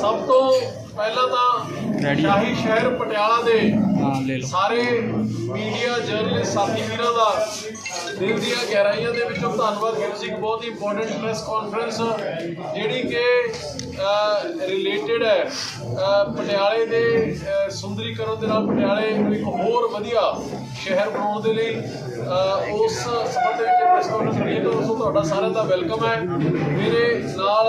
ਸਭ ਤੋਂ ਪਹਿਲਾਂ ਤਾਂ? ਸ਼ਾਹੀ ਸ਼ਹਿਰ ਪਟਿਆਲਾ ਦੇ ਸਾਰੇ ਮੀਡੀਆ ਜਰਨਲਿਸਟ ਸਾਥੀ ਵੀਰਾਂ ਦਾ ਦਿਲ ਦੀਆਂ ਗਹਿਰਾਈਆਂ ਦੇ ਵਿੱਚੋਂ ਧੰਨਵਾਦ। ਤੁਸੀਂ ਇੱਕ ਬਹੁਤ ਹੀ ਇੰਪੋਰਟੈਂਟ ਪ੍ਰੈਸ ਕਾਨਫਰੰਸ ਜਿਹੜੀ ਕਿ ਰਿਲੇਟਡ ਹੈ। ਪਟਿਆਲੇ ਦੇ ਸੁੰਦਰੀਕਰਨ ਦੇ ਨਾਲ ਪਟਿਆਲੇ ਨੂੰ ਇੱਕ ਹੋਰ ਵਧੀਆ ਸ਼ਹਿਰ ਬਣਾਉਣ ਦੇ ਲਈ ਉਸ ਸੰਬੰਧ ਵਿੱਚ ਪ੍ਰੈਸ ਕਾਨਫਰੰਸ ਹੈ। ਤਾਂ ਉਸ ਤੁਹਾਡਾ ਸਾਰਿਆਂ ਦਾ ਵੈਲਕਮ ਹੈ। ਮੇਰੇ ਨਾਲ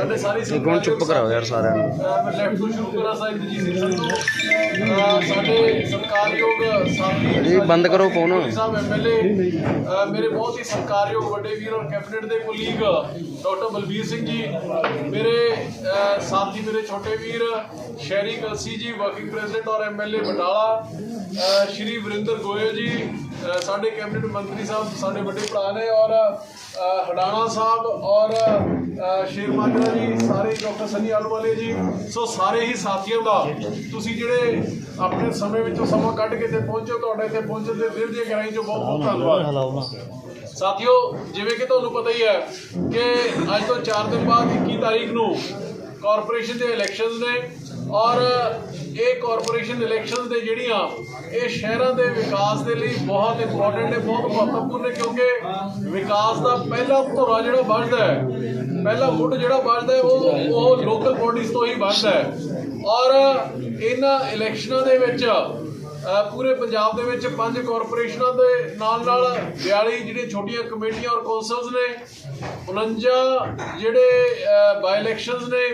ਸਾਡੇ ਸਾਰੇ ਇੱਕ ਮਿੰਟ ਚੁੱਪ ਕਰਾਓ ਯਾਰ ਸਾਰਿਆਂ ਨੂੰ ਅਹ ਮੈਂ ਲੈਫਟ ਤੋਂ ਸ਼ੁਰੂ ਕਰਾਂ ਸਾਹਿਬ ਜੀ ਸਿੰਘ ਸੰਧੂ ਅਹ ਸਾਡੇ ਸਰਕਾਰਯੋਗ ਸਾਥੀ ਜੀ, ਬੰਦ ਕਰੋ phone। ਮੋਦੀ ਸਾਹਿਬ ਐਮਐਲਏ ਮੇਰੇ ਬਹੁਤ ਹੀ ਸਰਕਾਰਯੋਗ ਵੱਡੇ ਵੀਰ ਔਰ ਕੈਬਨਿਟ ਦੇ ਕੁਲੀਗ ਡਾਕਟਰ ਬਲਬੀਰ ਸਿੰਘ ਜੀ ਮੇਰੇ ਅਹ, ਸਾਥੀ ਮੇਰੇ ਛੋਟੇ ਵੀਰ ਸ਼ਹਿਰੀ ਕਲਸੀ ਜੀ ਵਰਕਿੰਗ ਪ੍ਰੈਜ਼ੀਡੈਂਟ ਔਰ ਐਮਐਲਏ ਬਟਾਲਾ ਅਹ, ਸ਼੍ਰੀ ਵਰਿੰਦਰ ਗੋਇਲ ਜੀ ਅਹ, ਸਾਡੇ ਕੈਬਨਿਟ ਮੰਤਰੀ ਸਾਹਿਬ ਸਾਡੇ ਵੱਡੇ ਭਰਾ ਨੇ ਔਰ ਅਹ, ਹਡਾਣਾ ਸਾਹਿਬ ਔਰ ਸ਼ੇਰ ਮਾਜਰਾ ਜੀ ਸਾਰੇ ਡਾਕਟਰ ਸਨੀ ਆਲੂਵਾਲੇ ਜੀ ਸੋ ਸਾਰੇ ਹੀ ਸਾਥੀਆਂ ਦਾ ਤੁਸੀਂ ਜਿਹੜੇ ਆਪਣੇ ਸਮੇਂ ਵਿੱਚੋਂ ਸਮਾਂ ਕੱਢ ਕੇ ਤੇ ਪਹੁੰਚੋ ਤੁਹਾਡੇ ਇੱਥੇ ਪਹੁੰਚਣ ਦੇ ਦਿਲ ਦੀਆਂ ਗਹਿਰਾਈ ਚੋਂ ਬਹੁਤ ਬਹੁਤ ਧੰਨਵਾਦ। ਸਾਥੀਓ ਜਿਵੇਂ ਕਿ ਤੁਹਾਨੂੰ ਪਤਾ ਹੀ ਹੈ ਕਿ ਅੱਜ ਤੋਂ 4 ਦਿਨ ਬਾਅਦ 21 ਤਾਰੀਖ ਨੂੰ ਕਾਰਪੋਰੇਸ਼ਨ ਦੇ ਇਲੈਕਸ਼ਨਸ ਨੇ ਔਰ ਇਹ ਕਾਰਪੋਰੇਸ਼ਨ ਇਲੈਕਸ਼ਨਸ ਦੇ ਜਿਹੜੀਆਂ ਇਹ ਸ਼ਹਿਰਾਂ ਦੇ ਵਿਕਾਸ ਦੇ ਲਈ ਬਹੁਤ ਇੰਪੋਰਟੈਂਟ ਨੇ ਬਹੁਤ ਮਹੱਤਵਪੂਰਨ ਨੇ ਕਿਉਂਕਿ ਵਿਕਾਸ ਦਾ ਪਹਿਲਾ ਧੁਰਾ ਜਿਹੜਾ ਵੱਜਦਾ ਹੈ ਪਹਿਲਾ ਮੁੱਢ ਜਿਹੜਾ ਵੱਜਦਾ ਹੈ, ਉਹ ਉਹ ਲੋਕਲ ਬੋਡੀਜ਼ ਤੋਂ ਹੀ ਵੱਜਦਾ ਹੈ। ਔਰ ਇਹਨਾਂ ਇਲੈਕਸ਼ਨਾਂ ਦੇ ਵਿੱਚ ਪੂਰੇ ਪੰਜਾਬ ਦੇ ਵਿੱਚ ਪੰਜ ਕਾਰਪੋਰੇਸ਼ਨਾਂ ਦੇ ਨਾਲ ਨਾਲ 42 ਜਿਹੜੀਆਂ ਛੋਟੀਆਂ ਕਮੇਟੀਆਂ ਔਰ ਕੌਂਸਲਸ ਨੇ 49 ਜਿਹੜੇ ਬਾਈ ਇਲੈਕਸ਼ਨਸ ਨੇ,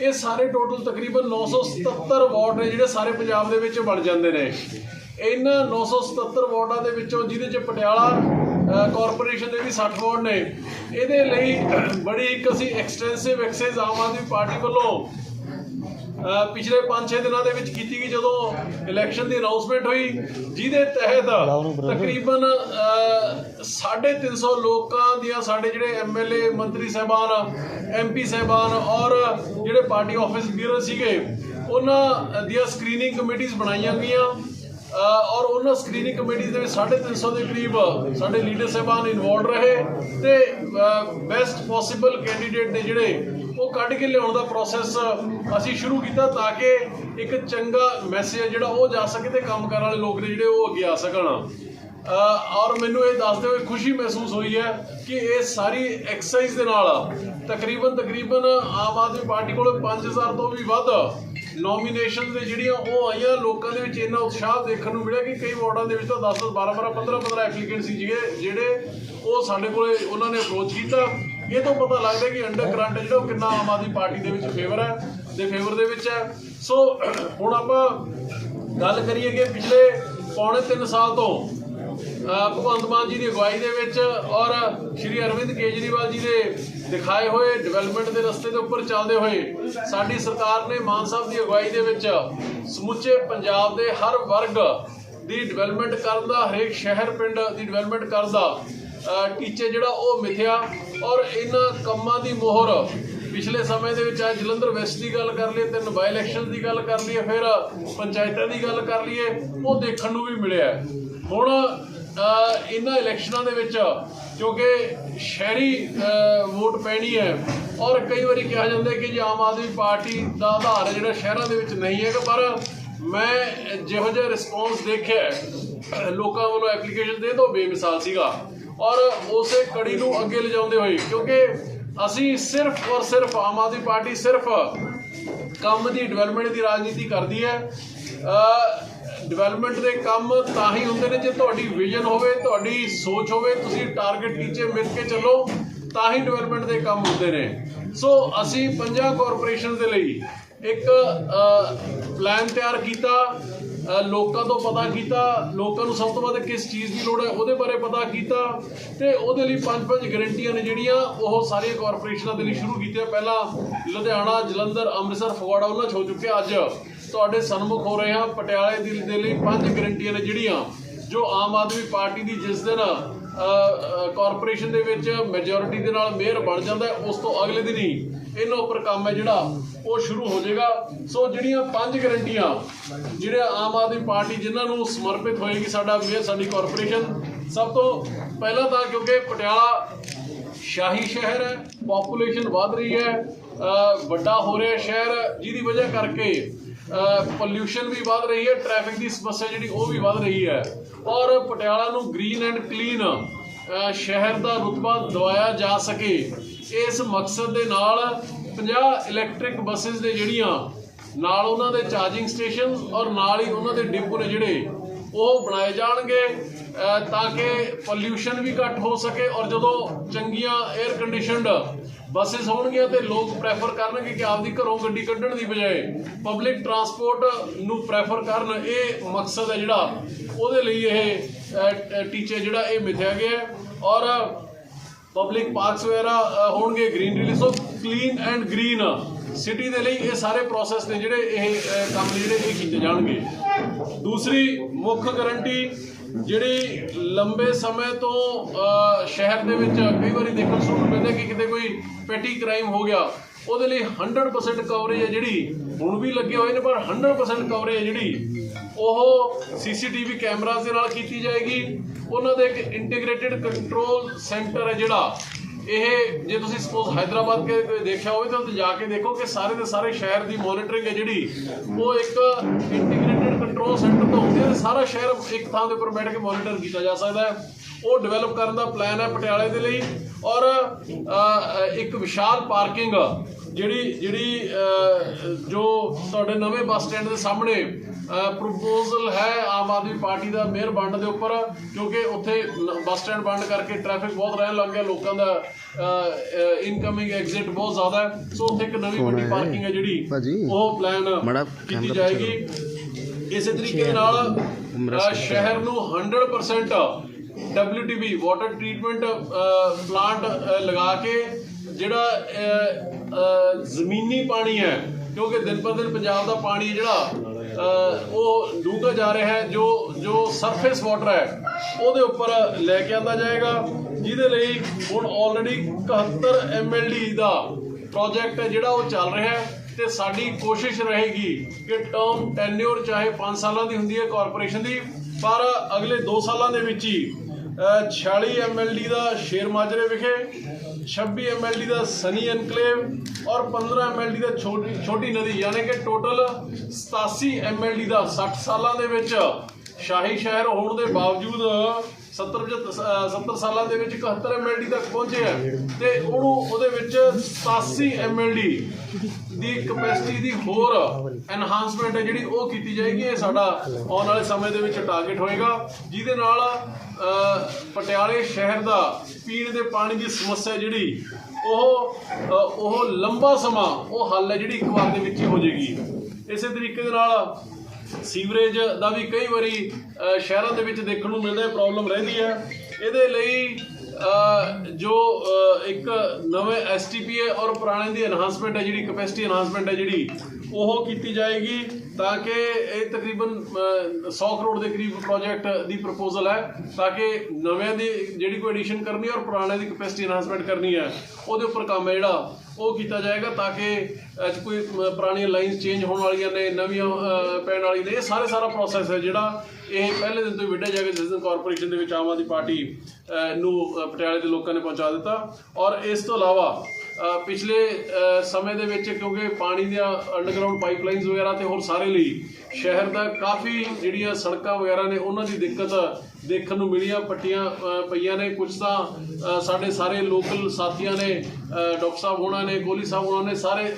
ਇਹ ਸਾਰੇ ਟੋਟਲ ਤਕਰੀਬਨ 977 ਵਾਰਡ ਨੇ ਜਿਹੜੇ ਸਾਰੇ ਪੰਜਾਬ ਦੇ ਵਿੱਚ ਬਣ ਜਾਂਦੇ ਨੇ। ਇਹਨਾਂ 977 ਵਾਰਡਾਂ ਦੇ ਵਿੱਚੋਂ ਜਿਹਦੇ ਚ ਪਟਿਆਲਾ ਕਾਰਪੋਰੇਸ਼ਨ ਦੇ ਵੀ 60 ਵਾਰਡ ਨੇ। ਇਹਦੇ ਲਈ ਬੜੀ ਇੱਕ ਅਸੀਂ extensive exercise Aam Aadmi Party ਵੱਲੋਂ ਪਿਛਲੇ 5-6 ਦਿਨਾਂ ਦੇ ਵਿੱਚ ਕੀਤੀ ਗਈ ਜਦੋਂ ਇਲੈਕਸ਼ਨ ਦੀ ਅਨਾਉਂਸਮੈਂਟ ਹੋਈ ਜਿਹਦੇ ਤਹਿਤ ਤਕਰੀਬਨ ਅ, 350 ਲੋਕਾਂ ਦੀਆਂ ਸਾਡੇ ਜਿਹੜੇ ਐਮਐਲਏ ਮੰਤਰੀ ਸਹਿਬਾਨ ਐਮਪੀ ਸਹਿਬਾਨ ਔਰ ਜਿਹੜੇ ਪਾਰਟੀ ਆਫਿਸ ਬੀਅਰ ਸੀਗੇ ਉਹਨਾਂ ਦੀਆਂ ਸਕਰੀਨਿੰਗ ਕਮੇਟੀਆਂ ਬਣਾਈਆਂ ਗਈਆਂ। ਉਹਨਾਂ ਸਕਰੀਨਿੰਗ ਕਮੇਟੀ ਦੇ ਵਿੱਚ 350 ਦੇ ਕਰੀਬ ਸਾਡੇ ਲੀਡਰ ਸਾਹਿਬਾਨ ਇਨਵੋਲਡ ਰਹੇ ਤੇ ਬੈਸਟ ਪੋਸੀਬਲ ਕੈਂਡੀਡੇਟ ਨੇ ਜਿਹੜੇ, ਉਹ ਕੱਢ ਕੇ ਲਿਆਉਣ ਦਾ ਪ੍ਰੋਸੈਸ ਅਸੀਂ ਸ਼ੁਰੂ ਕੀਤਾ ਤਾਂ ਕਿ ਇੱਕ ਚੰਗਾ ਮੈਸੇਜ ਜਿਹੜਾ ਉਹ ਜਾ ਸਕੇ ਤੇ ਕੰਮ ਕਰਨ ਵਾਲੇ ਲੋਕ ਨੇ ਜਿਹੜੇ ਉਹ ਅੱਗੇ ਆ ਸਕਣ। ਔਰ ਮੈਨੂੰ ਇਹ ਦੱਸਦੇ ਹੋਏ ਖੁਸ਼ੀ ਮਹਿਸੂਸ ਹੋਈ ਹੈ ਕਿ ਇਹ ਸਾਰੀ ਐਕਸਰਸਾਈਜ਼ ਦੇ ਨਾਲ ਤਕਰੀਬਨ ਤਕਰੀਬਨ ਆਮ ਆਦਮੀ ਪਾਰਟੀ ਕੋਲ 5000 ਤੋਂ ਵੀ ਵੱਧ ਨੋਮੀਨੇਸ਼ਨ ਦੇ ਜਿਹੜੀਆਂ ਉਹ ਆਈਆਂ, ਲੋਕਾਂ ਦੇ ਵਿੱਚ ਇੰਨਾ ਉਤਸ਼ਾਹ ਦੇਖਣ ਨੂੰ ਮਿਲਿਆ ਕਿ ਕਈ ਵਾਰਡਾਂ ਦੇ ਵਿੱਚ ਤਾਂ 10 10 12 12 15 15 ਐਪਲੀਕੈਂਟ ਸੀ ਜਿਹੜੇ ਜਿਹੜੇ ਉਹ ਸਾਡੇ ਕੋਲੇ ਉਹਨਾਂ ਨੇ ਅਪਰੋਚ ਕੀਤਾ। ਇਹ ਤੋਂ ਪਤਾ ਲੱਗਦਾ ਕਿ ਅੰਡਰ ਕਰੰਟ ਜਿਹੜਾ ਉਹ ਕਿੰਨਾ ਆਮ ਆਦਮੀ ਪਾਰਟੀ ਦੇ ਵਿੱਚ ਫੇਵਰ ਹੈ, ਦੇ ਫੇਵਰ ਦੇ ਵਿੱਚ ਹੈ। ਸੋ ਹੁਣ ਆਪਾਂ ਗੱਲ ਕਰੀਏ ਕਿ ਪਿਛਲੇ ਪੌਣੇ 3 ਸਾਲ ਤੋਂ ਭਗਵੰਤ ਮਾਨ ਜੀ ਦੀ ਅਗਵਾਈ ਦੇ ਵਿੱਚ ਔਰ ਸ਼੍ਰੀ ਅਰਵਿੰਦ ਕੇਜਰੀਵਾਲ ਜੀ ਦੇ ਦਿਖਾਏ ਹੋਏ ਡਿਵੈਲਪਮੈਂਟ ਦੇ ਰਸਤੇ ਦੇ ਉੱਪਰ ਚੱਲਦੇ ਹੋਏ ਸਾਡੀ ਸਰਕਾਰ ਨੇ ਮਾਨ ਸਾਹਿਬ ਦੀ ਅਗਵਾਈ ਦੇ ਵਿੱਚ ਸਮੁੱਚੇ ਪੰਜਾਬ ਦੇ ਹਰ ਵਰਗ ਦੀ ਡਿਵੈਲਪਮੈਂਟ ਕਰਨ ਦਾ, ਹਰੇਕ ਸ਼ਹਿਰ, ਪਿੰਡ ਦੀ ਡਿਵੈਲਪਮੈਂਟ ਕਰਨ ਦਾ ਟੀਚੇ ਜਿਹੜਾ ਉਹ ਮਿਥਿਆ ਔਰ ਇਹਨਾਂ ਕੰਮਾਂ ਦੀ ਮੋਹਰ ਪਿਛਲੇ ਸਮੇਂ ਦੇ ਵਿੱਚ ਆ ਜਲੰਧਰ ਵੈਸਟ ਦੀ ਗੱਲ ਕਰ ਲਈਏ, ਤਿੰਨ ਬਾਈ ਇਲੈਕਸ਼ਨ ਦੀ ਗੱਲ ਕਰ ਲਈਏ, ਫਿਰ ਪੰਚਾਇਤਾਂ ਦੀ ਗੱਲ ਕਰ ਲਈਏ, ਉਹ ਦੇਖਣ ਨੂੰ ਵੀ ਮਿਲਿਆ। ਹੁਣ ਇਹਨਾਂ ਇਲੈਕਸ਼ਨਾਂ ਦੇ ਵਿੱਚ ਕਿਉਂਕਿ ਸ਼ਹਿਰੀ ਵੋਟ ਪੈਣੀ ਹੈ ਔਰ ਕਈ ਵਾਰੀ ਕਿਹਾ ਜਾਂਦਾ ਕਿ ਜੇ ਆਮ ਆਦਮੀ ਪਾਰਟੀ ਦਾ ਆਧਾਰ ਜਿਹੜਾ ਸ਼ਹਿਰਾਂ ਦੇ ਵਿੱਚ ਨਹੀਂ ਹੈਗਾ, ਪਰ ਮੈਂ ਜਿਹੋ ਜਿਹਾ ਰਿਸਪੌਂਸ ਦੇਖਿਆ ਲੋਕਾਂ ਵੱਲੋਂ ਐਪਲੀਕੇਸ਼ਨ ਦੇ ਤੋਂ ਬੇਮਿਸਾਲ ਸੀਗਾ ਔਰ ਉਸੇ ਕੜੀ ਨੂੰ ਅੱਗੇ ਲਿਜਾਉਂਦੇ ਹੋਏ, ਕਿਉਂਕਿ ਅਸੀਂ ਸਿਰਫ ਔਰ ਸਿਰਫ ਆਮ ਆਦਮੀ ਪਾਰਟੀ ਸਿਰਫ ਕੰਮ ਦੀ ਡਿਵੈਲਪਮੈਂਟ ਦੀ ਰਾਜਨੀਤੀ ਕਰਦੀ ਹੈ ਡਿਵੈਲਪਮੈਂਟ ਦੇ ਕੰਮ ਤਾਂ ਹੀ ਹੁੰਦੇ ਨੇ ਜੇ ਤੁਹਾਡੀ ਵਿਜ਼ਨ ਹੋਵੇ, ਤੁਹਾਡੀ ਸੋਚ ਹੋਵੇ, ਤੁਸੀਂ ਟਾਰਗੇਟ ਟੀਚੇ ਮਿਲ ਕੇ ਚੱਲੋ, ਤਾਂ ਹੀ ਡਿਵੈਲਪਮੈਂਟ ਦੇ ਕੰਮ ਹੁੰਦੇ ਨੇ। ਸੋ ਅਸੀਂ ਪੰਜਾਂ ਕਾਰਪੋਰੇਸ਼ਨ ਦੇ ਲਈ ਇੱਕ ਪਲਾਨ ਤਿਆਰ ਕੀਤਾ ਲੋਕਾਂ ਤੋਂ ਪਤਾ ਕੀਤਾ, ਲੋਕਾਂ ਨੂੰ ਸਭ ਤੋਂ ਵੱਧ ਕਿਸ ਚੀਜ਼ ਦੀ ਲੋੜ ਹੈ ਉਹਦੇ ਬਾਰੇ ਪਤਾ ਕੀਤਾ ਤੇ ਉਹਦੇ ਲਈ ਪੰਜ ਪੰਜ ਗਰੰਟੀਆਂ ਨੇ ਜਿਹੜੀਆਂ ਉਹ ਸਾਰੀਆਂ ਕਾਰਪੋਰੇਸ਼ਨਾਂ ਦੇ ਲਈ ਸ਼ੁਰੂ ਕੀਤੀਆਂ। ਪਹਿਲਾਂ ਲੁਧਿਆਣਾ, ਜਲੰਧਰ, ਅੰਮ੍ਰਿਤਸਰ, ਫਗਵਾੜਾ, ਉਹਨਾਂ 'ਚ ਹੋ ਚੁੱਕਿਆ ਅੱਜ। ਤੁਹਾਡੇ ਸਨਮੁਖ ਹੋ ਰਹੇ ਹਾਂ। ਪਟਿਆਲੇ ਦੀ ਦੇ ਲਈ ਪੰਜ ਗਰੰਟੀਆਂ ਨੇ ਜਿਹੜੀਆਂ ਜੋ ਆਮ ਆਦਮੀ ਪਾਰਟੀ ਦੀ ਜਿਸ ਦਿਨ ਕਾਰਪੋਰੇਸ਼ਨ ਦੇ ਵਿੱਚ ਮੈਜੋਰਿਟੀ ਦੇ ਨਾਲ ਮੇਅਰ ਬਣ ਜਾਂਦਾ ਉਸ ਤੋਂ ਅਗਲੇ ਦਿਨ ਹੀ ਇਹਨਾਂ ਉੱਪਰ ਕੰਮ ਹੈ ਜਿਹੜਾ, ਉਹ ਸ਼ੁਰੂ ਹੋ ਜਾਏਗਾ। ਸੋ ਜਿਹੜੀਆਂ ਪੰਜ ਗਰੰਟੀਆਂ, ਜਿਹੜੇ ਆਮ ਆਦਮੀ ਪਾਰਟੀ ਜਿਨ੍ਹਾਂ ਨੂੰ ਸਮਰਪਿਤ ਹੋਏਗੀ ਸਾਡਾ ਮੇਅਰ ਸਾਡੀ ਕਾਰਪੋਰੇਸ਼ਨ ਸਭ ਤੋਂ ਪਹਿਲਾਂ ਤਾਂ ਕਿਉਂਕਿ ਪਟਿਆਲਾ ਸ਼ਾਹੀ ਸ਼ਹਿਰ ਹੈ ਪੋਪੂਲੇਸ਼ਨ ਵਧ ਰਹੀ ਹੈ ਵੱਡਾ ਹੋ ਰਿਹਾ ਸ਼ਹਿਰ, ਜਿਹਦੀ ਵਜ੍ਹਾ ਕਰਕੇ ਪੋਲਿਊਸ਼ਨ ਵੀ ਵੱਧ ਰਹੀ ਹੈ ਟ੍ਰੈਫਿਕ ਦੀ ਸਮੱਸਿਆ ਜਿਹੜੀ ਉਹ ਵੀ ਵੱਧ ਰਹੀ ਹੈ। ਔਰ ਪਟਿਆਲਾ ਨੂੰ ਗ੍ਰੀਨ ਐਂਡ ਕਲੀਨ ਸ਼ਹਿਰ ਦਾ ਰੁਤਬਾ ਦਵਾਇਆ ਜਾ ਸਕੇ। ਇਸ ਮਕਸਦ ਦੇ ਨਾਲ 50 ਇਲੈਕਟ੍ਰਿਕ ਬੱਸਸ ਦੇ ਜਿਹੜੀਆਂ, ਨਾਲ ਉਹਨਾਂ ਦੇ ਚਾਰਜਿੰਗ ਸਟੇਸ਼ਨ ਔਰ ਨਾਲ ਹੀ ਉਹਨਾਂ ਦੇ ਡਿਪੂ ਨੇ ਜਿਹੜੇ, ਉਹ ਬਣਾਏ ਜਾਣਗੇ ਤਾਂ ਕਿ ਪੋਲਿਊਸ਼ਨ ਵੀ ਘੱਟ ਹੋ ਸਕੇ ਔਰ ਜਦੋਂ ਚੰਗੀਆਂ 에ਅਰ ਕੰਡੀਸ਼ਨਡ ਬੱਸਸ ਹੋਣਗੀਆਂ ਤੇ ਲੋਕ ਪ੍ਰੈਫਰ ਕਰਨਗੇ ਕਿ ਆਪਦੀ ਘਰੋਂ ਗੱਡੀ ਕੱਢਣ ਦੀ ਬਜਾਏ ਪਬਲਿਕ ਟਰਾਂਸਪੋਰਟ ਨੂੰ ਪ੍ਰੈਫਰ ਕਰਨ। ਇਹ ਮਕਸਦ ਹੈ ਜਿਹੜਾ, ਉਹਦੇ ਲਈ ਇਹ ਟੀਚੇ ਜਿਹੜਾ ਇਹ ਮਿਥਿਆ ਗਿਆ ਔਰ ਪਬਲਿਕ ਪਾਰਕਸ ਵਗੈਰਾ ਹੋਣਗੇ greenery so clean and green city ਦੇ ਲਈ ਇਹ ਸਾਰੇ ਪ੍ਰੋਸੈਸ ਨੇ ਜਿਹੜੇ ਇਹ ਕੰਮ ਜਿਹੜੇ ਇਹ ਕੀਤੇ ਜਾਣਗੇ। ਦੂਸਰੀ ਮੁੱਖ ਗਾਰੰਟੀ ਜਿਹੜੀ ਲੰਬੇ ਸਮੇਂ ਤੋਂ ਸ਼ਹਿਰ ਦੇ ਵਿੱਚ ਕਈ ਵਾਰੀ ਦੇਖਣ ਸੁਣ ਮਿਲਦਾ ਕਿ ਕਿਤੇ ਕੋਈ ਪੈਟੀ ਕ੍ਰਾਈਮ ਹੋ ਗਿਆ, ਉਹਦੇ ਲਈ 100% ਕਵਰੇਜ ਹੈ ਜਿਹੜੀ, ਹੁਣ ਵੀ ਲੱਗੇ ਹੋਏ ਨੇ, ਪਰ 100% ਕਵਰੇਜ ਹੈ ਜਿਹੜੀ, ਉਹ ਸੀਸੀਟੀਵੀ ਕੈਮਰਾਜ਼ ਦੇ ਨਾਲ ਕੀਤੀ ਜਾਏਗੀ। ਉਹਨਾਂ ਦੇ ਇੱਕ ਇੰਟੀਗ੍ਰੇਟਿਡ ਕੰਟਰੋਲ ਸੈਂਟਰ ਹੈ ਜਿਹੜਾ, ਇਹ ਜੇ ਤੁਸੀਂ ਸਪੋਜ਼ ਹైదరాబాద్ ਕੇ ਦੇਖਿਆ ਹੋਵੇ ਤਾਂ ਜਾ ਕੇ ਦੇਖੋ ਕਿ ਸਾਰੇ ਦੇ ਸਾਰੇ ਸ਼ਹਿਰ ਦੀ ਮੋਨਿਟਰਿੰਗ ਹੈ ਜਿਹੜੀ, ਉਹ ਇੱਕ ਇੰਟੀਗ੍ਰੇਟਿਡ ਕੰਟਰੋਲ ਸੈਂਟਰ ਤੋਂ ਹੁੰਦੀ ਹੈ ਤੇ ਸਾਰਾ ਸ਼ਹਿਰ ਇੱਕ ਥਾਂ ਦੇ ਉੱਪਰ ਬੈਠ ਕੇ ਮੋਨੀਟਰ ਕੀਤਾ ਜਾ ਸਕਦਾ ਹੈ। ਉਹ ਡਿਵੈਲਪ ਕਰਨ ਦਾ ਪਲਾਨ ਹੈ ਪਟਿਆਲੇ ਦੇ ਲਈ ਔਰ ਇੱਕ ਵਿਸ਼ਾਲ ਪਾਰਕਿੰਗ ਜਿਹੜੀ ਜਿਹੜੀ ਜੋ ਤੁਹਾਡੇ ਨਵੇਂ ਬੱਸ ਸਟੈਂਡ ਦੇ ਸਾਹਮਣੇ ਪ੍ਰਪੋਜ਼ਲ ਹੈ ਆਮ ਆਦਮੀ ਪਾਰਟੀ ਦਾ ਮੇਅਰ ਬਣਨ ਦੇ ਉੱਪਰ ਕਿਉਂਕਿ ਉੱਥੇ ਬੱਸ ਸਟੈਂਡ ਬੰਦ ਕਰਕੇ ਟ੍ਰੈਫਿਕ ਬਹੁਤ ਰਹਿਣ ਲੱਗ ਗਿਆ ਲੋਕਾਂ ਦਾ ਇਨਕਮਿੰਗ ਐਗਜ਼ਿਟ ਬਹੁਤ ਜ਼ਿਆਦਾ ਹੈ। ਸੋ ਉੱਥੇ ਇੱਕ ਨਵੀਂ ਵੱਡੀ ਪਾਰਕਿੰਗ ਹੈ ਜਿਹੜੀ ਉਹ ਪਲਾਨ ਕੀਤੀ ਜਾਏਗੀ। ਇਸੇ ਤਰੀਕੇ ਦੇ ਨਾਲ ਸ਼ਹਿਰ ਨੂੰ 100% WTB ਵਾਟਰ ਟ੍ਰੀਟਮੈਂਟ ਪਲਾਂਟ ਲਗਾ ਕੇ ਜਿਹੜਾ ਜ਼ਮੀਨੀ ਪਾਣੀ ਹੈ ਕਿਉਂਕਿ ਦਿਨ ਪਰ ਦਿਨ ਪੰਜਾਬ ਦਾ ਪਾਣੀ ਜਿਹੜਾ ਉਹ ਡੂੰਘਾ ਜਾ ਰਿਹਾ ਹੈ ਜੋ ਜੋ ਸਰਫੇਸ ਵਾਟਰ ਹੈ ਉਹਦੇ ਉੱਪਰ ਲੈ ਕੇ ਆਂਦਾ ਜਾਏਗਾ ਜਿਹਦੇ ਲਈ ਹੁਣ ਆਲਰੇਡੀ 71 MLD ਦਾ ਪ੍ਰੋਜੈਕਟ ਹੈ ਜਿਹੜਾ ਉਹ ਚੱਲ ਰਿਹਾ ਹੈ। ਤੇ ਸਾਡੀ ਕੋਸ਼ਿਸ਼ ਰਹੇਗੀ ਕਿ ਟਰਮ ਟੈਨਿਓਰ ਚਾਹੇ 5 ਸਾਲਾਂ ਦੀ ਹੁੰਦੀ ਹੈ ਕਾਰਪੋਰੇਸ਼ਨ ਦੀ ਪਰ ਅਗਲੇ 2 ਸਾਲਾਂ ਦੇ ਵਿੱਚ ਹੀ ਅ, 46 ਐਮਐਲਡੀ ਦਾ ਸ਼ੇਰ ਮਾਜਰੇ ਵਿਖੇ 26 ਐਮਐਲਡੀ ਦਾ ਸਨੀ ਐਨਕਲੇਵ ਔਰ 15 ਐਮਐਲਡੀ ਦਾ ਛੋਟੀ ਛੋਟੀ ਨਦੀ ਯਾਨੀ ਕਿ ਟੋਟਲ 87 ਐਮਐਲਡੀ ਦਾ 60 ਸਾਲਾਂ ਦੇ ਵਿੱਚ ਸ਼ਾਹੀ ਸ਼ਹਿਰ ਹੋਣ ਦੇ ਬਾਵਜੂਦ 70 70 ਸਾਲਾਂ ਦੇ ਵਿੱਚ 71 ਐਮਐਲਡੀ ਤੱਕ ਪਹੁੰਚੇ ਹੈ ਤੇ ਉਹਨੂੰ ਉਹਦੇ ਵਿੱਚ 87 ਐਮਐਲਡੀ ਦੀ ਕਪੈਸਿਟੀ ਦੀ ਹੋਰ ਐਨਹਾਂਸਮੈਂਟ ਹੈ ਜਿਹੜੀ ਉਹ ਕੀਤੀ ਜਾਏਗੀ, ਇਹ ਸਾਡਾ ਆਉਣ ਵਾਲੇ ਸਮੇਂ ਦੇ ਵਿੱਚ ਟਾਰਗੇਟ ਹੋਏਗਾ, ਜਿਹਦੇ ਨਾਲ ਪਟਿਆਲੇ ਸ਼ਹਿਰ ਦਾ ਪੀਣ ਦੇ ਪਾਣੀ ਦੀ ਸਮੱਸਿਆ ਜਿਹੜੀ, ਉਹ ਉਹ ਲੰਬਾ ਸਮਾਂ ਉਹ ਹੱਲ ਹੈ ਜਿਹੜੀ ਇੱਕ ਵਾਰ ਦੇ ਵਿੱਚ ਹੀ ਹੋ ਜਾਏਗੀ। ਇਸੇ ਤਰੀਕੇ ਦੇ ਨਾਲ ਸੀਵਰੇਜ ਦਾ ਵੀ ਕਈ ਵਾਰੀ ਸ਼ਹਿਰਾਂ ਦੇ ਵਿੱਚ ਦੇਖਣ ਨੂੰ ਮਿਲਦਾ ਹੈ, ਪ੍ਰੋਬਲਮ ਰਹਿੰਦੀ ਹੈ। ਇਹਦੇ ਲਈ ਜੋ ਇੱਕ ਨਵੇਂ ਐਸਟੀਪੀਏ ਔਰ ਪੁਰਾਣੇ ਦੀ ਐਨਹਾਂਸਮੈਂਟ ਹੈ, ਜਿਹੜੀ ਕੈਪੈਸਿਟੀ ਐਨਹਾਂਸਮੈਂਟ ਹੈ ਜਿਹੜੀ ਉਹ ਕੀਤੀ ਜਾਏਗੀ ਤਾਂ ਕਿ ਇਹ ਤਕਰੀਬਨ ਅ, 100 ਕਰੋੜ ਦੇ ਕਰੀਬ ਪ੍ਰੋਜੈਕਟ ਦੀ ਪ੍ਰਪੋਜ਼ਲ ਹੈ ਤਾਂ ਕਿ ਨਵਿਆਂ ਦੀ ਜਿਹੜੀ ਕੋਈ ਐਡੀਸ਼ਨ ਕਰਨੀ ਹੈ ਔਰ ਪੁਰਾਣੇ ਦੀ ਕਪੈਸਿਟੀ ਐਨਹਾਂਸਮੈਂਟ ਕਰਨੀ ਹੈ ਉਹਦੇ ਉੱਪਰ ਕੰਮ ਹੈ ਜਿਹੜਾ ਉਹ ਕੀਤਾ ਜਾਏਗਾ ਤਾਂ ਕਿ ਅੱਜ ਕੋਈ ਪੁਰਾਣੀਆਂ ਲਾਈਨਸ ਚੇਂਜ ਹੋਣ ਵਾਲੀਆਂ ਨੇ ਨਵੀਆਂ ਪੈਣ ਵਾਲੀ ਨੇ ਇਹ ਸਾਰੇ ਸਾਰਾ ਪ੍ਰੋਸੈਸ ਹੈ ਜਿਹੜਾ ਇਹ ਪਹਿਲੇ ਦਿਨ ਤੋਂ ਹੀ ਵਿੱਢਿਆ ਜਾਏਗਾ ਜਿਸ ਕਾਰਪੋਰੇਸ਼ਨ ਦੇ ਵਿੱਚ ਆਮ ਆਦਮੀ ਪਾਰਟੀ ਨੂੰ ਪਟਿਆਲੇ ਦੇ ਲੋਕਾਂ ਨੇ ਪਹੁੰਚਾ ਦਿੱਤਾ। ਔਰ ਇਸ ਤੋਂ ਇਲਾਵਾ ਪਿਛਲੇ ਸਮੇਂ ਦੇ ਵਿੱਚ ਕਿਉਂਕਿ ਪਾਣੀ ਦੀਆਂ ਅੰਡਰਗਰਾਉਂਡ ਪਾਈਪਲਾਈਨਸ ਵਗੈਰਾ ਤੇ ਹੋਰ ਸਾਰੇ ਲਈ ਸ਼ਹਿਰ ਦਾ ਕਾਫੀ ਜਿਹੜੀਆਂ ਸੜਕਾਂ ਵਗੈਰਾ ਨੇ, ਉਹਨਾਂ ਦੀ ਦਿੱਕਤ ਦੇਖਣ ਨੂੰ ਮਿਲੀਆਂ, ਪੱਟੀਆਂ ਪਈਆਂ ਨੇ। ਕੁਝ ਤਾਂ ਸਾਡੇ ਸਾਰੇ ਲੋਕਲ ਸਾਥੀਆਂ ਨੇ ਡਾਕਟਰ ਸਾਹਿਬ ਹੋਣਾ ਨੇ, ਗੋਲੀ ਸਾਹਿਬ ਹੋਣਾ ਨੇ, ਸਾਰੇ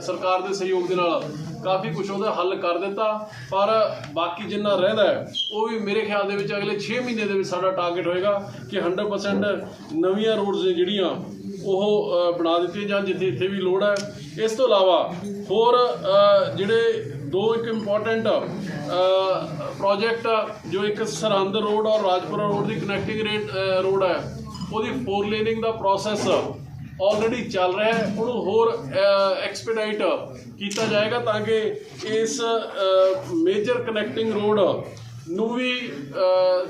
ਸਰਕਾਰ ਦੇ ਸਹਿਯੋਗ ਦੇ ਨਾਲ ਕਾਫੀ ਕੁਝ ਉਹਦਾ ਹੱਲ ਕਰ ਦਿੱਤਾ। ਪਰ ਬਾਕੀ ਜਿੰਨਾ ਰਹਿੰਦਾ ਉਹ ਵੀ ਮੇਰੇ ਖਿਆਲ ਦੇ ਵਿੱਚ ਅਗਲੇ 6 ਮਹੀਨੇ ਦੇ ਵਿੱਚ ਸਾਡਾ ਟਾਰਗੇਟ ਹੋਏਗਾ ਕਿ 100% ਨਵੀਆਂ ਰੋਡਸ ਨੇ ਜਿਹੜੀਆਂ ਉਹ ਬਣਾ ਦਿੱਤੀਆਂ ਜਾਣ ਜਿੱਥੇ ਇੱਥੇ ਵੀ ਲੋੜ ਹੈ। ਇਸ ਤੋਂ ਇਲਾਵਾ ਹੋਰ ਜਿਹੜੇ ਦੋ ਇੱਕ ਇੰਪੋਰਟੈਂਟ ਪ੍ਰੋਜੈਕਟ ਜੋ ਇੱਕ ਸਰਹੰਦ ਰੋਡ ਔਰ ਰਾਜਪੁਰਾ ਰੋਡ ਦੀ ਕਨੈਕਟਿੰਗ ਰੇਟ ਰੋਡ ਹੈ, ਉਹਦੀ ਫੋਰ ਲੇਨਿੰਗ ਦਾ ਪ੍ਰੋਸੈਸ ਆਲਰੇਡੀ ਚੱਲ ਰਿਹਾ ਹੈ। ਉਹਨੂੰ ਹੋਰ ਐਕਸਪੀਡਾਈਟ ਕੀਤਾ ਜਾਏਗਾ ਤਾਂ ਕਿ ਇਸ ਮੇਜਰ ਕਨੈਕਟਿੰਗ ਰੋਡ ਨੂੰ ਵੀ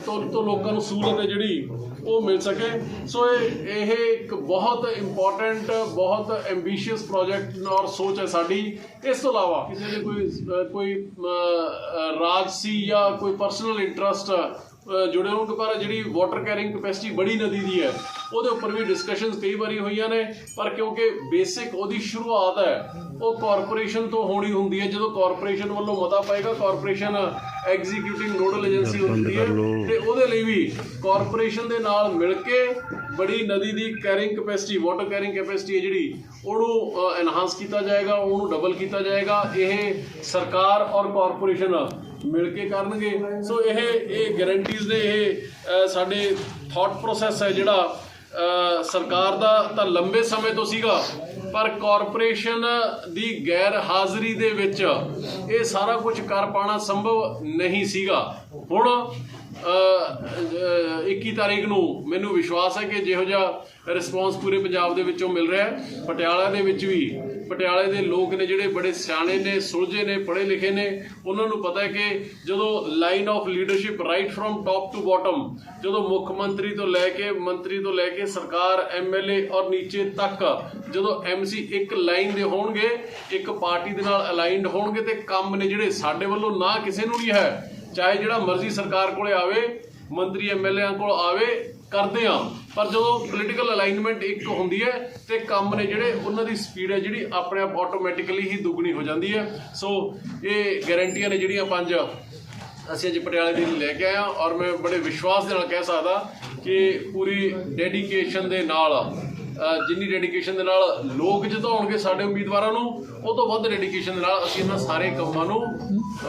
ਤੋਂ ਤੋਂ ਲੋਕਾਂ ਨੂੰ ਸਹੂਲਤ ਹੈ ਜਿਹੜੀ ਉਹ ਮਿਲ ਸਕੇ। ਸੋ ਇਹ ਇਹ ਇੱਕ ਬਹੁਤ ਇੰਪੋਰਟੈਂਟ ਬਹੁਤ ਐਂਬੀਸ਼ੀਅਸ ਪ੍ਰੋਜੈਕਟ ਔਰ ਸੋਚ ਹੈ ਸਾਡੀ। ਇਸ ਤੋਂ ਇਲਾਵਾ ਕਿਸੇ ਦੇ ਕੋਈ ਕੋਈ ਅਹ, ਅਹ, ਰਾਜਸੀ ਜਾਂ ਕੋਈ ਪਰਸਨਲ ਇੰਟਰਸਟ ਅ, ਜੁੜੇ ਹੋਣਗੇ ਪਰ ਜਿਹੜੀ ਵਾਟਰ ਕੈਰਿੰਗ ਕਪੈਸਿਟੀ ਬੜੀ ਨਦੀ ਦੀ ਹੈ। ਉਹਦੇ ਉੱਪਰ ਵੀ ਡਿਸਕਸ਼ਨਸ ਕਈ ਵਾਰੀ ਹੋਈਆਂ ਨੇ ਪਰ ਕਿਉਂਕਿ ਬੇਸਿਕ ਉਹਦੀ ਸ਼ੁਰੂਆਤ ਹੈ ਉਹ ਕਾਰਪੋਰੇਸ਼ਨ ਤੋਂ ਹੋਣੀ ਹੁੰਦੀ ਹੈ। ਜਦੋਂ ਕਾਰਪੋਰੇਸ਼ਨ ਵੱਲੋਂ ਮਤਾ ਪਏਗਾ ਕਾਰਪੋਰੇਸ਼ਨ ਐਗਜ਼ੀਕਿਊਟਿੰਗ ਨੋਡਲ ਏਜੰਸੀ ਹੁੰਦੀ ਹੈ। ਤੇ ਉਹਦੇ ਲਈ ਵੀ ਕਾਰਪੋਰੇਸ਼ਨ ਦੇ ਨਾਲ ਮਿਲ ਕੇ ਬੜੀ ਨਦੀ ਦੀ carrying capacity water carrying capacity ਹੈ ਜਿਹੜੀ ਉਹਨੂੰ ਐਨਹਾਂਸ ਕੀਤਾ ਜਾਏਗਾ ਉਹਨੂੰ ਡਬਲ ਕੀਤਾ ਜਾਏਗਾ। ਇਹ ਸਰਕਾਰ ਔਰ ਕਾਰਪੋਰੇਸ਼ਨ ਮਿਲ ਕੇ ਕਰਨਗੇ। ਸੋ ਇਹ ਇਹ ਗਾਰੰਟੀਜ਼ ਨੇ ਇਹ ਸਾਡੇ ਥਾਟ ਪ੍ਰੋਸੈਸ ਹੈ ਜਿਹੜਾ ਸਰਕਾਰ ਦਾ ਤਾਂ ਲੰਬੇ ਸਮੇਂ ਤੋਂ ਸੀਗਾ, ਪਰ ਕਾਰਪੋਰੇਸ਼ਨ ਦੀ ਗੈਰ ਹਾਜ਼ਰੀ ਦੇ ਵਿੱਚ ਇਹ ਸਾਰਾ ਕੁਝ ਕਰ ਪਾਣਾ ਸੰਭਵ ਨਹੀਂ ਸੀਗਾ। ਹੁਣ 21 ਤਾਰੀਖ ਨੂੰ ਮੈਨੂੰ ਵਿਸ਼ਵਾਸ ਹੈ ਕਿ ਜਿਹੋ ਜਿਹਾ ਰਿਸਪੌਂਸ ਪੂਰੇ ਪੰਜਾਬ ਦੇ ਵਿੱਚੋਂ ਮਿਲ ਰਿਹਾ ਹੈ। ਪਟਿਆਲਾ ਦੇ ਵਿੱਚ ਵੀ, ਪਟਿਆਲੇ ਦੇ ਲੋਕ ਨੇ ਜਿਹੜੇ ਬੜੇ ਸਿਆਣੇ ਨੇ, ਸੁਲਝੇ ਨੇ, ਪੜ੍ਹੇ ਲਿਖੇ ਨੇ, ਉਹਨਾਂ ਨੂੰ ਪਤਾ ਹੈ ਕਿ ਜਦੋਂ line of leadership right from top to bottom ਜਦੋਂ ਮੁੱਖ ਮੰਤਰੀ ਤੋਂ ਲੈ ਕੇ, ਮੰਤਰੀ ਤੋਂ ਲੈ ਕੇ ਸਰਕਾਰ ਐਮਐਲਏ ਔਰ ਨੀਚੇ ਤੱਕ, ਜਦੋਂ ਐਮਸੀ ਇੱਕ ਲਾਈਨ ਦੇ ਹੋਣਗੇ, ਇੱਕ ਪਾਰਟੀ ਦੇ ਨਾਲ ਅਲਾਈਨਡ ਹੋਣਗੇ ਤੇ ਕੰਮ ਨੇ ਜਿਹੜੇ ਸਾਡੇ ਵੱਲੋਂ ਨਾ ਕਿਸੇ ਨੂੰ ਨਹੀਂ ਹੈ। ਚਾਹੇ ਜਿਹੜਾ ਮਰਜ਼ੀ ਸਰਕਾਰ ਕੋਲੇ ਆਵੇ, ਮੰਤਰੀ ਐਮਐਲਏਆਂ ਕੋਲ ਆਵੇ, ਕਰਦੇ ਆ ਪਰ ਜਦੋਂ ਪੋਲੀਟੀਕਲ ਅਲਾਈਨਮੈਂਟ ਇੱਕ ਹੁੰਦੀ ਹੈ ਤੇ ਕੰਮ ਨੇ ਜਿਹੜੇ ਉਹਨਾਂ ਦੀ ਸਪੀਡ ਹੈ ਜਿਹੜੀ ਆਪਣੇ ਆਪ ਆਟੋਮੈਟਿਕਲੀ ਹੀ ਦੁੱਗਣੀ ਹੋ ਜਾਂਦੀ ਹੈ। ਸੋ ਇਹ ਗਾਰੰਟੀਆਂ ਨੇ ਜਿਹੜੀਆਂ ਪੰਜ। ਅਸੀਂ ਅੱਜ ਪਟਿਆਲੇ ਦੇ ਲੈ ਕੇ ਆਏ ਹਾਂ ਔਰ ਮੈਂ ਬੜੇ ਵਿਸ਼ਵਾਸ ਦੇ ਨਾਲ ਕਹਿ ਸਕਦਾ ਕਿ ਪੂਰੀ ਡੈਡੀਕੇਸ਼ਨ ਦੇ ਨਾਲ ਜਿੰਨੀ ਡੈਡੀਕੇਸ਼ਨ ਦੇ ਨਾਲ ਲੋਕ ਜਿਤਾਉਣਗੇ ਸਾਡੇ ਉਮੀਦਵਾਰਾਂ ਨੂੰ ਉਹ ਤੋਂ ਵੱਧ ਡੈਡੀਕੇਸ਼ਨ ਦੇ ਨਾਲ ਅਸੀਂ ਇਹਨਾਂ ਸਾਰੇ ਕੰਮਾਂ ਨੂੰ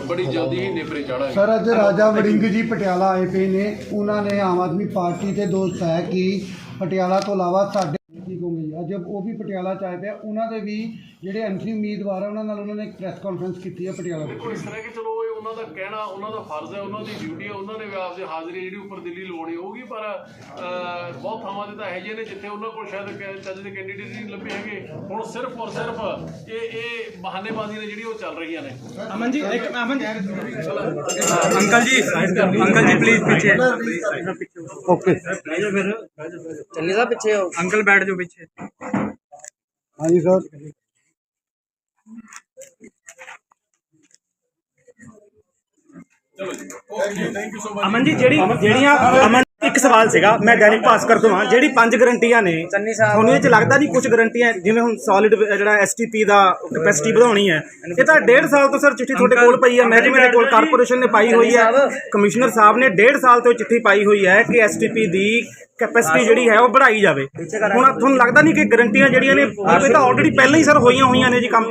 ਬੜੀ ਜਲਦੀ ਹੀ ਨੇਪਰੇ ਚਾੜਾਂਗੇ। ਸਰ ਅੱਜ ਰਾਜਾ ਵੜਿੰਗ ਜੀ ਪਟਿਆਲਾ ਆਏ ਪਏ ਨੇ। ਉਹਨਾਂ ਨੇ ਆਮ ਆਦਮੀ ਪਾਰਟੀ ਦੇ ਦੋਸਤ ਹੈ ਕਿ ਪਟਿਆਲਾ ਤੋਂ ਇਲਾਵਾ ਸਾਡੇ ਜੀ? ਅੱਜ ਉਹ ਵੀ ਪਟਿਆਲਾ ਚ ਆਏ ਪਏ ਆ, ਉਹਨਾਂ ਦੇ ਵੀ ਜਿਹੜੇ ਐਮਸੀ ਉਮੀਦਵਾਰ ਆ ਉਹਨਾਂ ਨਾਲ ਉਹਨਾਂ ਨੇ ਇੱਕ ਪ੍ਰੈਸ ਕਾਨਫਰੰਸ ਕੀਤੀ ਹੈ ਪਟਿਆਲਾ ਵਿੱਚ। ਇਸ ਤਰ੍ਹਾਂ ਕਿ ਚਲੋ ਉਹਨਾਂ ਦਾ ਕਹਿਣਾ ਉਹਨਾਂ ਦਾ ਫਰਜ਼ ਹੈ ਉਹਨਾਂ ਦੀ ਡਿਊਟੀ ਹੈ ਉਹਨਾਂ ਨੇ ਵੀ ਹਾਜ਼ਰੀ ਜਿਹੜੀ ਉੱਪਰ ਦਿੱਲੀ ਲਵਾਉਣੀ ਹੋਊਗੀ ਪਰ ਬਹੁਤ ਥਾਵਾਂ ਤੇ ਤਾਂ ਇਹੋ ਜਿਹੇ ਨੇ ਜਿੱਥੇ ਉਹਨਾਂ ਕੋਲ ਸ਼ਾਇਦ ਚੱਜ ਦੇ ਕੈਂਡੀਡੇਟ ਨਹੀਂ ਲੱਭੇ ਹੈਗੇ। ਹੁਣ ਸਿਰਫ ਔਰ ਸਿਰਫ ਇਹ ਇਹ ਬਹਾਨੇਬਾਜ਼ੀ ਨੇ ਜਿਹੜੀ ਉਹ ਚੱਲ ਰਹੀਆਂ ਨੇ। ਅਮਨ ਜੀ ਇੱਕ Aman uncle ji uncle ji please ਪਿੱਛੇ। ਓਕੇ। ਬਹਿ ਜਾ ਸਾਹਿਬ ਪਿੱਛੇ ਅੰਕਲ ਬੈਠ ਜਾਓ ਪਿੱਛੇ। ਹਾਂਜੀ ਸਰ। ਚਲੋ ਜੀ। Okay thank you so much Aman ji ਜਿਹੜੀ ਜਿਹੜੀਆਂ ਅਮਨ ਇੱਕ ਸਵਾਲ ਸੀਗਾ ਮੈਂ ਦੈਨਿਕ ਭਾਸਕਰ ਤੋਂ ਹਾਂ ਜਿਹੜੀ ਪੰਜ ਗਰੰਟੀਆਂ ਨੇ ਚੰਨੀ ਸਾਹਿਬ। ਤੁਹਾਨੂੰ ਇਹ ਚ ਲੱਗਦਾ ਨਹੀਂ ਕੁਝ ਗਰੰਟੀਆਂ ਜਿਵੇਂ ਹੁਣ ਸੋਲਿਡ ਜਿਹੜਾ ਐਸਟੀਪੀ ਦਾ ਕੈਪੈਸਿਟੀ ਵਧਾਉਣੀ ਹੈ ਇਹ ਤਾਂ ਡੇਢ ਸਾਲ ਤੋਂ ਸਰ ਚਿੱਠੀ ਤੁਹਾਡੇ ਕੋਲ ਪਈ ਹੈ ਮਹਿਕਮੇ ਦੇ ਕੋਲ ਕਾਰਪੋਰੇਸ਼ਨ ਨੇ ਪਾਈ ਹੋਈ ਹੈ ਕਮਿਸ਼ਨਰ ਸਾਹਿਬ ਨੇ ਡੇਢ ਸਾਲ ਤੋਂ ਚਿੱਠੀ ਪਾਈ ਹੋਈ ਹੈ ਕਿ ਐਸਟੀਪੀ ਦੀ ਕੈਪੈਸਿਟੀ ਜਿਹੜੀ ਹੈ ਉਹ ਵਧਾਈ ਜਾਵੇ। ਹੁਣ ਤੁਹਾਨੂੰ ਲੱਗਦਾ ਨਹੀਂ ਕਿ ਗਰੰਟੀਆਂ ਜਿਹੜੀਆਂ ਨੇ ਇਹ ਤਾਂ ਆਲਰੇਡੀ ਪਹਿਲਾਂ ਹੀ ਸਰ ਹੋਈਆਂ ਹੋਈਆਂ ਨੇ ਜੀ ਕੰਮ।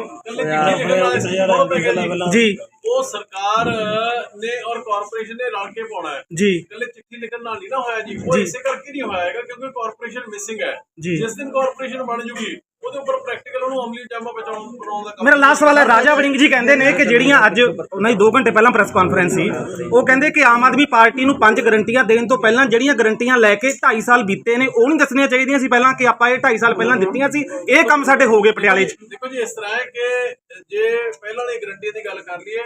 ਜੀ। ਉਹ ਸਰਕਾਰ ਨੇ ਔਰ ਕਾਰਪੋਰੇਸ਼ਨ ਨੇ ਰਲ ਕੇ ਪਾਉਣਾ ਹੈ। ਜੀ। ਇਕੱਲੇ ਚਿੱਠੀ ਲਿਖਣ ਨਾਲ ਨਹੀਂ ਨਾ ਹੋਇਆ ਜੀ ਉਹ ਜੀ। ਇਸੇ ਕਰਕੇ ਨਹੀਂ ਹੋਇਆ ਹੈਗਾ ਕਿਉਂਕਿ ਕਾਰਪੋਰੇਸ਼ਨ ਮਿਸਿੰਗ ਹੈ ਜੀ। ਜਿਸ ਦਿਨ ਕਾਰਪੋਰੇਸ਼ਨ ਬਣ ਜੂਗੀ ਉਹਦੇ ਉੱਪਰ ਪ੍ਰੈਕਟੀਕਲ ਉਹਨੂੰ ਅਮਲੀ ਜਾਮਾ ਬਚਾਉਣ ਬਣਾਉਣ ਦਾ ਕੰਮ ਮੇਰਾ ਲਾਸਟ ਸਵਾਲ ਹੈ ਰਾਜਾ ਵੜਿੰਗ ਜੀ ਕਹਿੰਦੇ ਨੇ ਕਿ ਜਿਹੜੀਆਂ ਅੱਜ ਉਹਨਾਂ ਦੀ 2 ਘੰਟੇ ਪਹਿਲਾਂ ਪ੍ਰੈਸ ਕਾਨਫਰੰਸ ਸੀ ਉਹ ਕਹਿੰਦੇ ਕਿ ਆਮ ਆਦਮੀ ਪਾਰਟੀ ਨੂੰ ਪੰਜ ਗਰੰਟੀਆਂ ਦੇਣ ਤੋਂ ਪਹਿਲਾਂ ਜਿਹੜੀਆਂ ਗਰੰਟੀਆਂ ਲੈ ਕੇ 2.5 ਸਾਲ ਬੀਤੇ ਨੇ ਉਹ ਨਹੀਂ ਦੱਸਣੀਆਂ ਚਾਹੀਦੀਆਂ ਸੀ ਪਹਿਲਾਂ ਕਿ ਆਪਾਂ ਇਹ 2.5 ਸਾਲ ਪਹਿਲਾਂ ਦਿੱਤੀਆਂ ਸੀ ਇਹ ਕੰਮ ਸਾਡੇ ਹੋ ਗਏ ਪਟਿਆਲੇ 'ਚ ਦੇਖੋ ਜੀ ਇਸ ਤਰ੍ਹਾਂ ਹੈ ਕਿ ਜੇ ਪਹਿਲਾਂ ਵਾਲੀ ਗਰੰਟੀ ਦੀ ਗੱਲ ਕਰ ਲਈਏ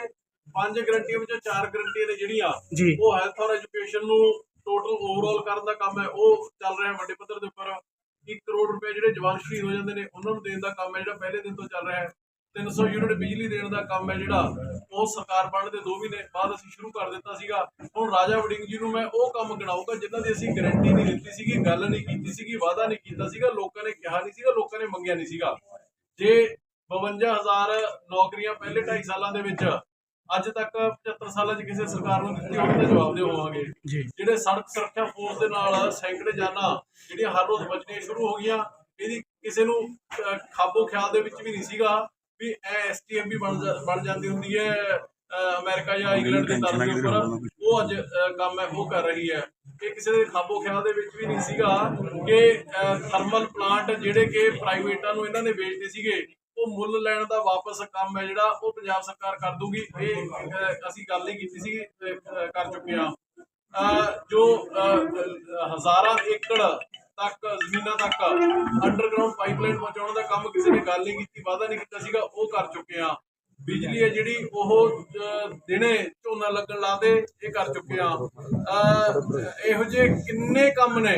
ਪੰਜ ਗਰੰਟੀਆਂ ਵਿੱਚੋਂ ਚਾਰ ਗਰੰਟੀਆਂ ਨੇ ਜਿਹੜੀਆਂ ਜੀ। ਉਹ ਹੈਲਥ ਔਰ ਐਜੂਕੇਸ਼ਨ ਨੂੰ ਟੋਟਲ ਓਵਰਆਲ ਕਰਨ ਦਾ ਕੰਮ ਹੈ, ਉਹ ਚੱਲ ਰਿਹਾ ਵੱਡੇ ਪੱਧਰ ਦੇ ਉੱਪਰ। 1 ਕਰੋੜ ਰੁਪਏ ਜਿਹੜੇ ਜਵਾਨ ਸ਼ਹੀਦ ਹੋ ਜਾਂਦੇ ਨੇ, ਉਹਨਾਂ ਨੂੰ ਦੇਣ ਦਾ ਕੰਮ ਹੈ ਜਿਹੜਾ ਪਹਿਲੇ ਦਿਨ ਤੋਂ ਚੱਲ ਰਿਹਾ ਹੈ। 300 ਯੂਨਿਟ ਬਿਜਲੀ ਦੇਣ ਦਾ ਕੰਮ ਹੈ ਜਿਹੜਾ, ਉਹ ਸਰਕਾਰ ਬਣਨ ਦੇ 2 ਮਹੀਨੇ ਬਾਅਦ ਅਸੀਂ ਸ਼ੁਰੂ ਕਰ ਦਿੱਤਾ ਸੀਗਾ। ਹੁਣ ਰਾਜਾ ਵੜਿੰਗ ਜੀ ਨੂੰ ਮੈਂ ਉਹ ਕੰਮ ਗਿਣਾਊਗਾ, ਜਿਨ੍ਹਾਂ ਦੀ ਅਸੀਂ ਗਾਰੰਟੀ ਨਹੀਂ ਦਿੱਤੀ ਸੀਗੀ, ਗੱਲ ਨਹੀਂ ਕੀਤੀ ਸੀਗੀ, ਵਾਅਦਾ ਨਹੀਂ ਕੀਤਾ ਸੀਗਾ, ਲੋਕਾਂ ਨੇ ਕਿਹਾ ਨਹੀਂ ਸੀਗਾ, ਲੋਕਾਂ ਨੇ ਮੰਗਿਆ ਨਹੀਂ ਸੀਗਾ। ਜੇ 52000 ਨੌਕਰੀਆਂ ਪਹਿਲੇ 2.5 ਸਾਲਾਂ ਦੇ ਵਿੱਚ ਅੱਜ ਤੱਕ 75 ਸਾਲਾਂ 'ਚ ਕਿਸੇ ਸਰਕਾਰ ਨੂੰ ਦਿੱਤੀ ਤਾਂ ਜਵਾਬ ਦੇ ਹੋਵਾਂਗੇ। ਜਿਹੜੇ ਸੜਕ ਸੁਰੱਖਿਆ ਫੋਰਸ ਦੇ ਨਾਲ ਸੈਂਕੜੇ ਜਾਨਾਂ ਜਿਹੜੀਆਂ ਹਰ ਰੋਜ਼ ਬਚਣੀਆਂ ਸ਼ੁਰੂ ਹੋ ਗਈਆਂ ਇਹਦੀ ਕਿਸੇ ਨੂੰ ਖਾਬੋ ਖਿਆਲ ਦੇ ਵਿੱਚ ਵੀ ਨਹੀਂ ਸੀਗਾ ਵੀ ਐਸਟੀਐਮ ਵੀ ਬਣ ਬਣ ਜਾਂਦੀ ਹੁੰਦੀ ਹੈ ਅਮਰੀਕਾ ਜਾਂ ਇੰਗਲੈਂਡ ਦੇ ਦੇ ਉੱਪਰ। ਉਹ ਅੱਜ ਕੰਮ ਹੈ ਉਹ ਕਰ ਰਹੀ ਹੈ। ਇਹ ਕਿਸੇ ਦੇ ਖਾਬੋ ਖਿਆਲ ਦੇ ਵਿੱਚ ਵੀ ਨਹੀਂ ਸੀਗਾ ਕਿ ਥਰਮਲ ਪਲਾਂਟ ਜਿਹੜੇ ਕਿ ਪ੍ਰਾਈਵੇਟਾਂ ਨੂੰ ਇਹਨਾਂ ਨੇ ਵੇਚਦੇ ਸੀਗੇ ਉਹ ਮੁੱਲ ਲੈਣ ਦਾ ਵਾਪਸ ਕੰਮ ਹੈ ਜਿਹੜਾ ਉਹ ਪੰਜਾਬ ਸਰਕਾਰ ਕਰ ਦੂਗੀ। ਇਹ ਅਸੀਂ ਗੱਲ ਹੀ ਕੀਤੀ ਸੀ ਕਰ ਚੁੱਕੇ ਹਾਂ। ਜੋ ਹਜ਼ਾਰਾਂ ਏਕੜ ਤੱਕ ਜ਼ਮੀਨਾਂ ਤੱਕ ਅੰਡਰਗਰਾਉਂਡ ਪਾਈਪਲਾਈਨ ਪਹੁੰਚਾਉਣ ਦਾ ਕੰਮ ਕਿਸੇ ਨੇ ਗੱਲ ਨਹੀਂ ਕੀਤੀ ਵਾਅਦਾ ਨਹੀਂ ਕੀਤਾ ਸੀਗਾ ਉਹ ਕਰ ਚੁੱਕੇ ਆ ਬਿਜਲੀ ਹੈ ਜਿਹੜੀ ਉਹ ਦਿਨੇ ਝੋਨਾ ਲੱਗਣ ਲਾਦੇ ਇਹ ਕਰ ਚੁੱਕੇ ਆ ਅਹ, ਇਹੋ ਜਿਹੇ ਕਿੰਨੇ ਕੰਮ ਨੇ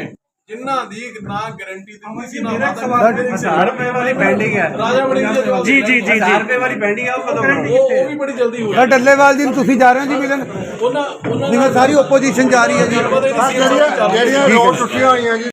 ਜਿਨ੍ਹਾਂ ਦੀ ਨਾ ਗਾਰੰਟੀ ਦਿੱਤੀ ਸੀ ਨਾ ਹਜ਼ਾਰ ਰੁਪਏ ਵਾਲੀ ਪੈਂਡਿੰਗ ਹੈ ਰਾਜਾ ਬਣੀ ਦੀ ਜਵਾਬ ਜੀ ਜੀ ਜੀ। ਹਜ਼ਾਰ ਰੁਪਏ ਵਾਲੀ ਪੈਂਡਿੰਗ ਹੈ ਉਹ ਕਦੋਂ ਬਣਾਉਣੀ ਉਹ ਉਹ ਵੀ ਬੜੀ ਜਲਦੀ ਹੋ ਸਰ ਡੱਲੇਵਾਲ ਜੀ ਨੂੰ ਤੁਸੀਂ ਜਾ ਰਹੇ ਹੋ ਜੀ ਮਿਲਣ? ਉਹਨਾਂ ਉਹਨਾਂ ਜਿਵੇਂ ਸਾਰੀ ਓਪੋਜੀਸ਼ਨ ਜਾ ਰਹੀ ਹੈ ਜੀ। ਜਿਹੜੀਆਂ ਰੋਡ ਟੁੱਟੀਆਂ ਹੋਈਆਂ ਜੀ